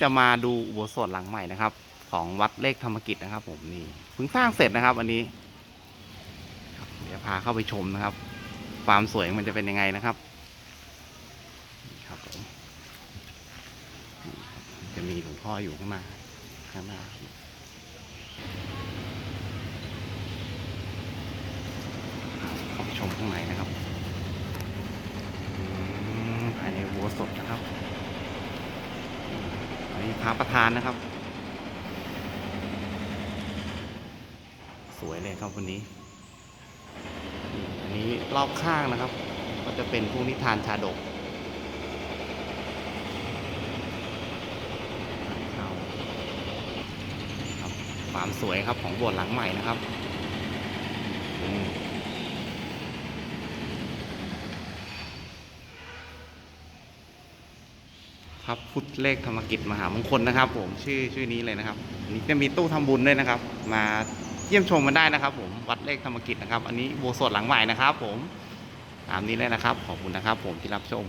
จะมาดูอุโบสถหลังใหม่นะครับ ของวัดเลขธรรมกิจนะครับ ผมนี่เพิ่งสร้างเสร็จนะครับอันนี้เดี๋ยวพาเข้าไปชมนะครับ ความสวยมันจะเป็นยังไงนะครับครับผมจะมีหลวงพ่ออยู่ข้างหน้าข้างหน้าเข้าไปชมข้างในนะครับอืมภายในอุโบสถนะครับ อันนี้ พระประธานนะครับ สวยเลยครับวันนี้ อันนี้รอบข้างนะครับ ก็จะเป็นพวกนิทานชาดกความสวยครับของโบสถ์หลังใหม่นะครับ ครับพุทธเลขธรรมกิจมหามงคลนะครับ ผมชื่อชื่อนี้เลยนะครับอันนี้จะมีตู้ทำบุญด้วยนะครับ มาเยี่ยมชมมันได้นะครับ ผมวัดเลขธรรมกิจนะครับ อันนี้โบสถ์หลังใหม่นะครับ ผมตามนี้เลยนะครับ ขอบคุณนะครับ ผมที่รับชม